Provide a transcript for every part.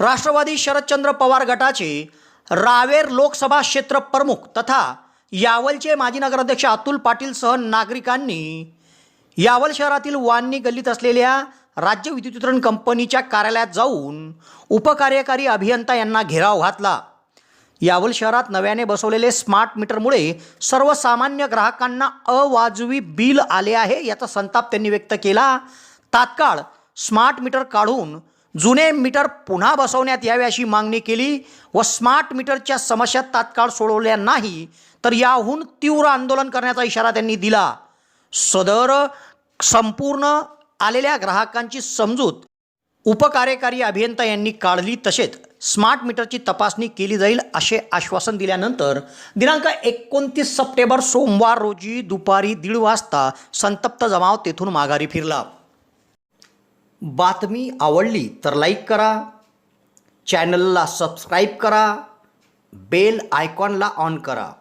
राष्ट्रवादी शरदचंद्र पवार गटाचे रावेर लोकसभा क्षेत्र प्रमुख तथा यावलचे माजी नगराध्यक्ष अतुल पाटीलसह नागरिकांनी यावल शहरातील वान्नी गल्लीत असलेल्या राज्य विद्युत वितरण कंपनीच्या कार्यालयात जाऊन उपकार्यकारी अभियंता यांना घेराव घातला. यावल शहरात नव्याने बसवलेले स्मार्ट मीटरमुळे सर्वसामान्य ग्राहकांना अवाजवी बिल आले आहे याचा संताप त्यांनी व्यक्त केला. तात्काळ स्मार्ट मीटर काढून जुने मीटर पुन्हा बसवण्यात यावे अशी मागणी केली व स्मार्ट मीटरच्या समस्या तात्काळ सोडवल्या नाही तर याहून तीव्र आंदोलन करण्याचा इशारा त्यांनी दिला. सदर संपूर्ण आलेल्या ग्राहकांची समजूत उपकार्यकारी अभियंता यांनी काढली तसेच स्मार्ट मीटरची तपासणी केली जाईल असे आश्वासन दिल्यानंतर दिनांक एकोणतीस सप्टेंबर सोमवार रोजी दुपारी दीड वाजता संतप्त जमाव तेथून माघारी फिरला. बातमी आवडली तर लाईक करा. चॅनलला सबस्क्राईब करा. बेल आयकॉनला ऑन करा.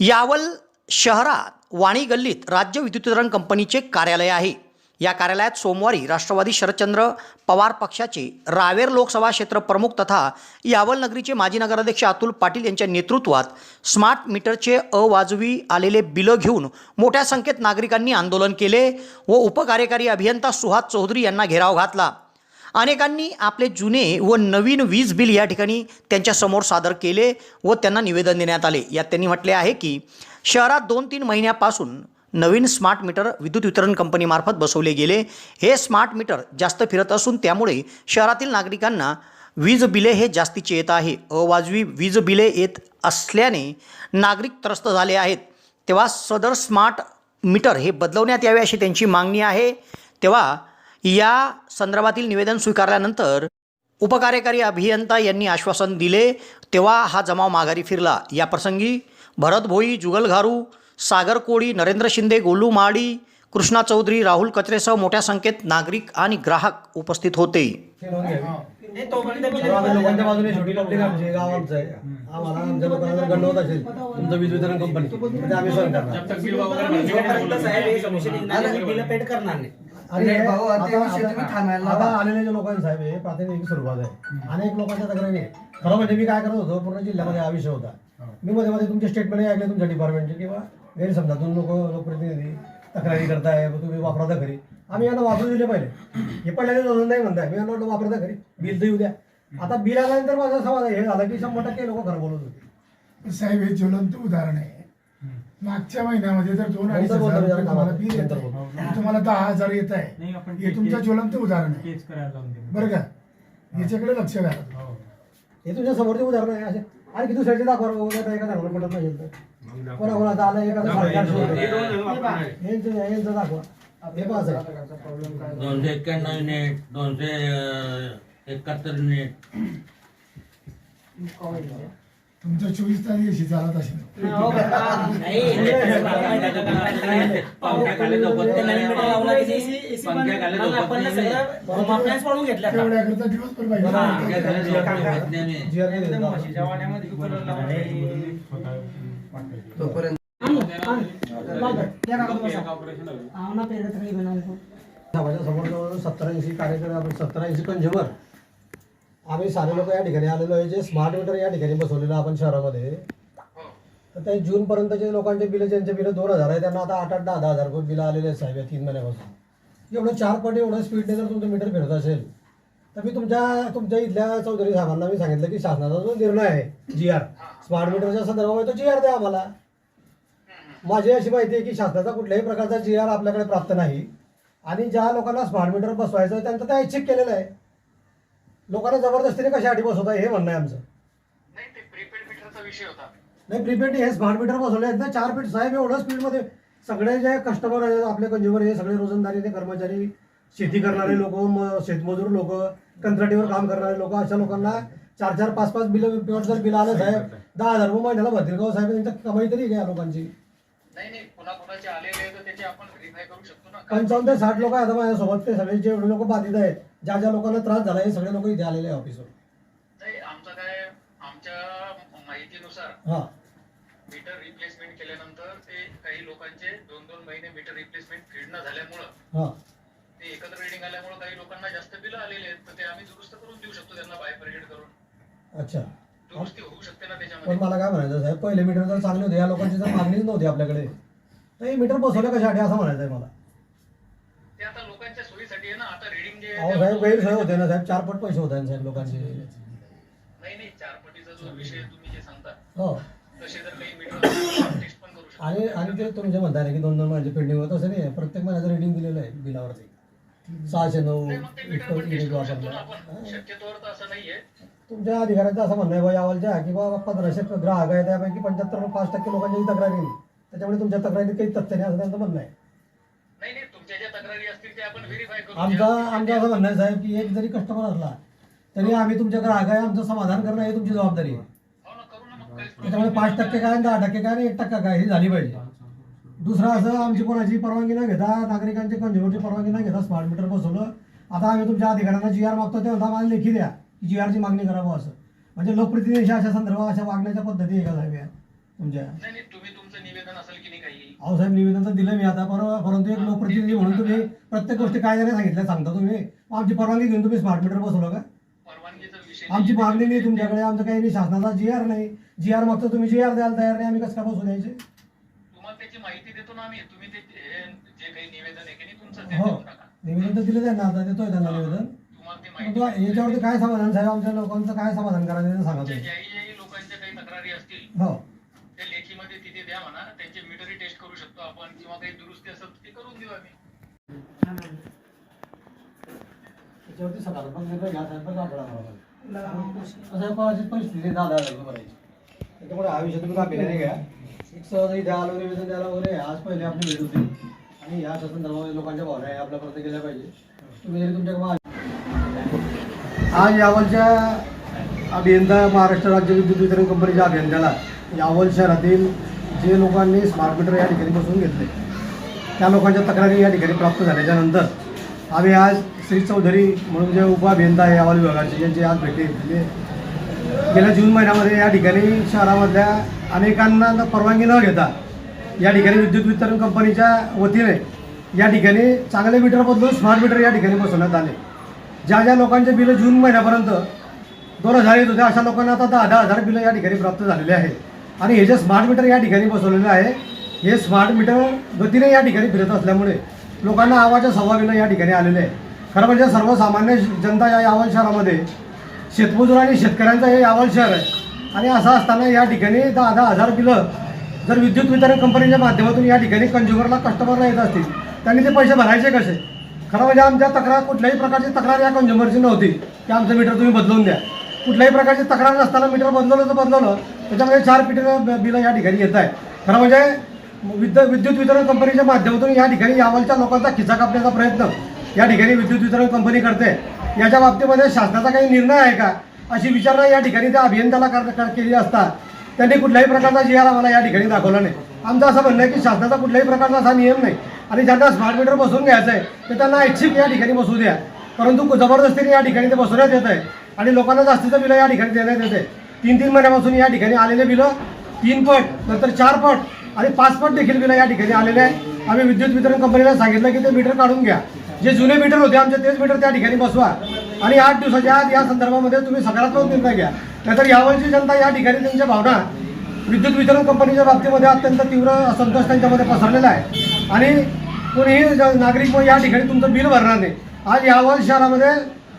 यावल शहरात वाणी गल्लीत राज्य विद्युत वितरण कंपनीचे कार्यालय आहे. या कार्यालयात सोमवारी राष्ट्रवादी शरदचंद्र पवार पक्षाचे रावेर लोकसभा क्षेत्र प्रमुख तथा यावल नगरीचे माजी नगराध्यक्ष अतुल पाटील यांच्या नेतृत्वात स्मार्ट मीटरचे अवाजवी आलेले बिलं घेऊन मोठ्या संख्येत नागरिकांनी आंदोलन केले व उपकार्यकारी अभियंता सुहास चौधरी यांना घेराव घातला. अनेकांनी आपले जुने व नवीन वीज बिल या ठिकाणी त्यांच्यासमोर सादर केले व त्यांना निवेदन देण्यात आले. यात त्यांनी म्हटले आहे की शहरात दोन तीन महिन्यापासून नवीन स्मार्ट मीटर विद्युत वितरण कंपनीमार्फत बसवले गेले. हे स्मार्ट मीटर जास्त फिरत असून त्यामुळे शहरातील नागरिकांना वीज बिले हे जास्तीचे येत आहे. अवाजवी वीज बिले येत असल्याने नागरिक त्रस्त झाले आहेत. तेव्हा सदर स्मार्ट मीटर हे बदलवण्यात यावे अशी त्यांची मागणी आहे. तेव्हा या संदर्भातील निवेदन स्वीकारल्यानंतर उपकार्यकारी अभियंता यांनी आश्वासन दिले. तेव्हा हा जमाव माघारी फिरला. याप्रसंगी भरत भोई जुगल घारू सागर कोळी नरेंद्र शिंदे गोलू माडी कृष्णा चौधरी राहुल कचरेसह मोठ्या संख्येत नागरिक आणि ग्राहक उपस्थित होते. सर्वांना लोकांच्या बाजूने शेवटी पब्लिक आमची गाव आमचं आहे. आम्हाला आमच्या लोकांना जर गंडवत असेल तुमचं वीज वितरण कंपनी म्हणजे आम्ही करणार. हे आणि हे आता. आलेले जे लोकांचे साहेब हे प्रातिनिधिक स्वरूपात आहे. अनेक लोकांच्या तक्रारी आहे. खरं म्हणजे मी काय करत होतो पूर्ण जिल्ह्यामध्ये हा विषय होता. मी मध्ये मध्ये तुमचे स्टेटमेंट ऐकले तुमच्या डिपार्टमेंटचे किंवा गैरसमजातून लोक लोकप्रतिनिधी तक्रारी करताय मग तुम्ही वापरता घरी. आम्ही यांना वापरू दिले पहिले. हे पडल्याने धरून नाही म्हणताय. मी यांना वापरता घरी. बिल तर येऊ द्या. आता बिल आल्यानंतर माझा समाज हे झालं की शंभर टक्के लोक खरं बोलत होते. साहेब हे ज्वलंत उदाहरण आहे. मागच्या महिन्यामध्ये जर दोन अडीच हजार रुपये तुम्हाला. बिल येत तुम्हाला दहा हजार येत आहे. हे तुमचं ज्वलंत उदाहरण आहे. बरं का? याच्याकडे लक्ष घाला तुम्ही. हो. हे तुझ्या समोरचे उदाहरण आहे. असे आणि किती दुसऱ्याचे दाखवा. एका धर्माला पडत नाही तर कोणा कोणाचा आला एखादा सरकार यांचं यांचं दाखवा. हे पाच दोनशे एक्क्याण्णव युनिट दोनशे एकाहत्तर युनिट. तुमचं चोवीस तारीख अशी चालत असेल. तेवढ्याकरता दिवसभर पाहिजे नाही तोपर्यंत समाजा समोर जवळ सत्तर ऐंशी कार्यक्रम आपण सत्तर ऐंशी कंझ्युमर आम्ही सारे लोक या ठिकाणी आलेलो आहे जे स्मार्ट मीटर या ठिकाणी बसवलेलं आपण शहरामध्ये. तर ते जून पर्यंतचे लोकांचे बिल ज्यांचे बिल दोन हजार आहे त्यांना आता आठ आठ दहा दहा हजार रुपये बिल आलेले आहेत साहेब या तीन महिन्यापासून. एवढं चार पट एवढं स्पीडने जर तुमचं मीटर फिरत असेल तर मी तुमच्या तुमच्या इथल्या चौधरी साहेबांना मी सांगितलं की शासनाचा जो निर्णय आहे जी आर स्मार्ट मीटरच्या संदर्भामध्ये तो जी आर द्या आम्हाला. माझी अशी माहिती आहे की शासनाचा कुठल्याही प्रकारचा जी आर आपल्याकडे प्राप्त नाही. आणि ज्या लोकांना स्मार्ट मीटर बसवायचं आहे त्यांचं ते ऐच्छिक केलेलं आहे. लोकांना जबरदस्तीने कशासाठी बसवत आहे हे म्हणणं आहे आमचं. नाही ते प्रीपेड मीटरचा विषय होता. नाही प्रीपेड हे स्मार्ट मीटर बसवले आहेत ना चार फीट साहेब एवढं स्पीडमध्ये सगळे जे कस्टमर आहेत आपले कंझ्युमर हे सगळे रोजंदारीचे कर्मचारी शेती करणारे लोक शेतमजूर लोक कंत्राटीवर काम करणारे लोक अशा लोकांना चार चार पाच पाच बिल जर बिल आलं साहेब दहा हजार रुपये महिन्याला भरतील का हो साहेब? त्यांची कमाई तरी घ्या लोकांची. नाही नाही कुणा कुणाचे आलेले आहेत तर त्याचे आपण व्हेरीफाय करू शकतो ना. पंचावन्न ते साठ लोक आता माझ्यासोबत ते सगळे जे लोक बाधित आहेत ज्या ज्या लोकांना त्रास झाला हे सगळे लोक इथे आलेले आहे ऑफिसवर नाही आमचं काय आमच्या माहितीनुसार हां. मीटर रिप्लेसमेंट केल्यानंतर ते काही लोकांचे दोन दोन महिने मीटर रिप्लेसमेंट फिरणं झाल्यामुळं हां. ते एकत्र रिडिंग आल्यामुळं काही लोकांना जास्त आलेले आहेत तर ते आम्ही दुरुस्त करून देऊ शकतो त्यांना बाय ब्रिगेड करून. अच्छा. दुरुस्ती होऊ शकते ना पण त्याच्यामध्ये मला काय म्हणायचं साहेब पहिले मीटर जर चांगले होते या लोकांची जर मागणीच नव्हती आपल्याकडे तर हे मीटर बसवलं कशासाठी असं म्हणायचं आहे मला ते आता लोकांच्या सोयीसाठी आहे ना आता रिडिंग जे अहो साहेब गैरसोय होते ना साहेब. चार पट पैसे होत आहेत साहेब लोकांचे. नाही नाही चार पटीचा जो विषय तुम्ही जे सांगता हो. तसे जर काही मीटर टेस्ट पण करू शकतो. आणि आणि ते तुम्ही जे म्हणताय ना की दोन दोन महिन्याचे पेंडिंग होत असं नाही प्रत्येक महिन्याचं रिडिंग दिलेलं आहे बिलावरती. सहाशे नऊ नाही, मग ते मीटर इतकं पण टेस्ट युनिट करू शकतो ना वापरलं. आपण शक्यतोवर तर असं नाहीये. तुमच्या अधिकाऱ्यांचं असं म्हणणं आहे बा यावलच्या की बाबा पंधराशे ग्राहक आहे त्यापैकी पंच्याहत्तर पाच टक्के लोकांची तक्रारी त्याच्यामुळे तुमच्या तक्रारीत काही तथ्य नाही असं त्यांचं म्हणणं आहे. आमचा आमचं असं म्हणणं आहे साहेब की एक जरी कस्टमर असला तरी आम्ही तुमच्या ग्राहक आहे आमचं समाधान करणं हे तुमची जबाबदारी आहे. त्याच्यामुळे पाच टक्के काय दहा टक्के काय आणि एक टक्का काय ही झाली पाहिजे. दुसरं असं आमची कोणाची परवानगी न घेता नागरिकांची कंझ्युमरची परवानगी न घेता स्मार्ट मीटर बसवलं. आता आम्ही तुमच्या अधिकाऱ्यांना जी आर मागतो ते म्हणता आम्हाला लेखी द्या की जी आरची मागणी करावं असं. म्हणजे लोकप्रतिनिधी अशा संदर्भात अशा वागण्याच्या पद्धती एका साहेब या तुमच्या? साहेब निवेदन तर दिलं मी आता पर परंतु एक लोकप्रतिनिधी म्हणून तुम्ही प्रत्येक गोष्टी काय नाही सांगितल्या सांगता तुम्ही. आमची परवानगी घेऊन तुम्ही स्मार्ट मीटर बसवलं का? आमची. मागणी नाही तुमच्याकडे आमचं काही नाही शासनाचा जी आर नाही. जी आर मागतो तुम्ही जी आर द्यायला तयार नाही आम्ही कसं काय बसू द्यायचे हे निवेदन की हो. तर दिलं त्यांना आता देतोय त्यांना निवेदन. याच्यावरती काय समाधान साहेब? आमच्या लोकांचं काय समाधान करायचं सांगा तुम्ही. हो. ते तिथे द्या म्हणा त्यांचे मीटरही टेस्ट करू शकतो आपण किंवा काही दुरुस्ती असेल ते करून देऊ आम्ही. त्याच्यावरती सकारात्मक निर्णय घ्या साहेब परिस्थिती दादा भरायची त्याच्यामुळे हा विषय तुम्ही घ्या. एक सहज इथे आलो निवेदन द्यायला वगैरे आज पहिले आपली भेट होती. आणि ह्या संदर्भामध्ये लोकांच्या भावना आहे आपल्यापर्यंत गेल्या पाहिजे. तुम्ही जरी तुमच्या आज यावलच्या अभियंता महाराष्ट्र राज्य विद्युत वितरण कंपनीच्या अभियंत्याला यावल शहरातील जे लोकांनी स्मार्ट मीटर या ठिकाणी बसवून घेतले त्या लोकांच्या तक्रारी या ठिकाणी प्राप्त झाल्याच्यानंतर आम्ही आज श्री चौधरी म्हणून जे उपअभियंता आहे यावल विभागाचे यांची आज भेटी घेतली गेल्या जून महिन्यामध्ये या ठिकाणी शहरामधल्या अनेकांना परवानगी न घेता या ठिकाणी विद्युत वितरण कंपनीच्या वतीने या ठिकाणी चांगले मीटर बदलून स्मार्ट मीटर या ठिकाणी बसवण्यात आले. ज्या ज्या लोकांचे बिलं जून महिन्यापर्यंत दोन हजार येत होते अशा लोकांना आता दहा दहा हजार बिलं या ठिकाणी प्राप्त झालेले आहेत. आणि हे जे स्मार्ट मीटर या ठिकाणी बसवलेलं आहे हे स्मार्ट मीटर गतीने या ठिकाणी फिरत असल्यामुळे लोकांना आवाच्या सव्वा या ठिकाणी आलेले आहे. खरं म्हणजे सर्वसामान्य जनता या यावल शहरामध्ये शेतमजूर आणि शेतकऱ्यांचं हे यावल शहर आहे. आणि असं असताना या ठिकाणी दहा दहा हजार बिलं जर विद्युत वितरण कंपनीच्या माध्यमातून या ठिकाणी कंझ्युमरला कस्टमरला येत असतील त्यांनी ते पैसे भरायचे कसे? खरं म्हणजे आमच्या तक्रार कुठल्याही प्रकारची तक्रार या कंझ्युमरची नव्हती की आमचं मीटर तुम्ही बदलून द्या. कुठल्याही प्रकारची तक्रार नसताना मीटर बदलवलं तर बदलवलं त्याच्यामध्ये चार मीटर बिलं या ठिकाणी येत आहे खरं म्हणजे विद्युत विद्युत वितरण कंपनीच्या माध्यमातून या ठिकाणी यावलच्या लोकांचा खिसा कापण्याचा प्रयत्न या ठिकाणी विद्युत वितरण कंपनी करते. याच्या बाबतीमध्ये शासनाचा काही निर्णय आहे का? अशी विचारणा या ठिकाणी त्या अभियंत्याला कर- केली असता. त्यांनी कुठल्याही प्रकारचा जी आम्हाला या ठिकाणी दाखवला नाही. आमचं असं म्हणणं आहे की शासनाचा कुठल्याही प्रकारचा असा नियम नाही. आणि ज्यांना स्मार्ट मीटर बसवून घ्यायचं आहे ते त्यांना ऐच्छिक या ठिकाणी बसवू द्या. परंतु जबरदस्तीने या ठिकाणी ते बसवण्यात येत आहे आणि लोकांना जास्तीचं बिलं या ठिकाणी देण्यात येते तीन तीन महिन्यापासून या ठिकाणी आलेले बिलं तीन पट नंतर चार पट आणि पाच पट देखील बिलं या ठिकाणी आलेले आहे आम्ही विद्युत वितरण कंपनीला सांगितलं की ते मीटर काढून घ्या. जे जुने मीटर होते आमचे तेच मीटर त्या ठिकाणी बसवा. आणि आठ दिवसाच्या आत या संदर्भामध्ये तुम्ही सकारात्मक निर्णय घ्या. नाहीतर यावरची जनता या ठिकाणी त्यांच्या भावना विद्युत वितरण कंपनीच्या बाबतीमध्ये अत्यंत तीव्र असंतोष त्यांच्यामध्ये पसरलेला आहे. आणि कोणीही नागरिक मग या ठिकाणी तुमचं बिल भरणार नाही. आज यावल शहरामध्ये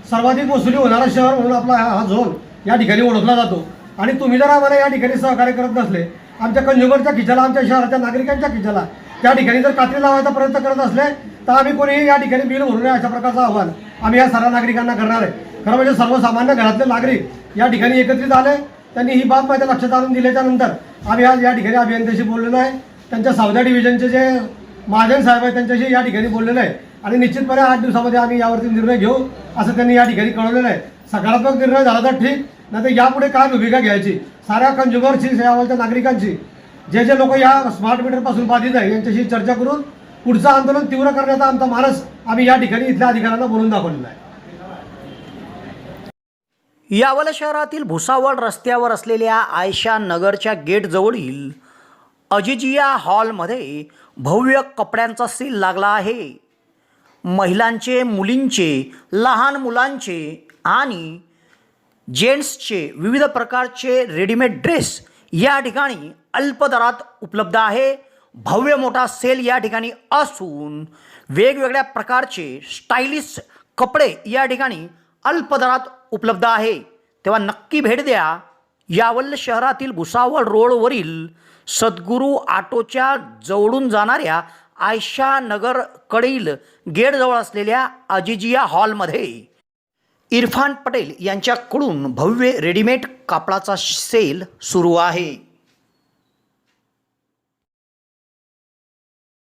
सर्वाधिक वसुली होणारा शहर म्हणून आपला हा झोन या ठिकाणी ओळखला जातो. आणि तुम्ही जर आम्हाला या ठिकाणी सहकार्य करत नसले आमच्या कंझ्युमरच्या खिशाला आमच्या शहराच्या नागरिकांच्या खिचाला त्या ठिकाणी जर कात्री लावायचा प्रयत्न करत असले तर आम्ही कोणीही या ठिकाणी बिल भरू नये अशा प्रकारचं आव्हान आम्ही या सर्व नागरिकांना करणार आहे. खरं म्हणजे सर्वसामान्य घरातले नागरिक या ठिकाणी एकत्रित आले त्यांनी ही बाब माझ्या लक्षात आणून दिल्याच्या नंतर आम्ही आज या ठिकाणी अभियंत्याशी बोललेलो आहे. त्यांच्या सावदा डिव्हिजनचे जे महाजन साहेब आहेत त्यांच्याशी या ठिकाणी बोललेलं आहे. आणि निश्चितपणे आठ दिवसामध्ये आम्ही यावरती निर्णय घेऊ असं त्यांनी या ठिकाणी कळवलेलं आहे. सकारात्मक निर्णय झाला तर ठीक नाही तर यापुढे काय भूमिका घ्यायची? साऱ्या कंझ्युमरची यावरच्या नागरिकांची जे जे लोक या स्मार्ट मीटरपासून बाधित आहे यांच्याशी चर्चा करून पुढचं आंदोलन तीव्र करण्याचा आमचा मानस आम्ही या ठिकाणी इथल्या अधिकाऱ्यांना बोलून दाखवलेला आहे. यावल शहरातील भुसावळ रस्त्यावर असलेल्या आयशा नगरच्या गेटजवळील अजिजिया हॉलमध्ये भव्य कपड्यांचा सील लागला आहे. महिलांचे मुलींचे लहान मुलांचे आणि जेंट्सचे विविध प्रकारचे रेडीमेड ड्रेस या ठिकाणी अल्प दरात उपलब्ध आहे. भव्य मोठा सेल या ठिकाणी असून वेगवेगळ्या प्रकारचे स्टायलिश कपडे या ठिकाणी अल्प दरात उपलब्ध आहे. तेव्हा नक्की भेट द्या यावल शहरातील भुसावळ रोडवरील सद्गुरू आटोच्या जवळून जाणाऱ्या आयशा नगरकडील गेटजवळ असलेल्या अजिजिया हॉलमध्ये. इरफान पटेल यांच्याकडून भव्य रेडीमेड कापडाचा सेल सुरू आहे.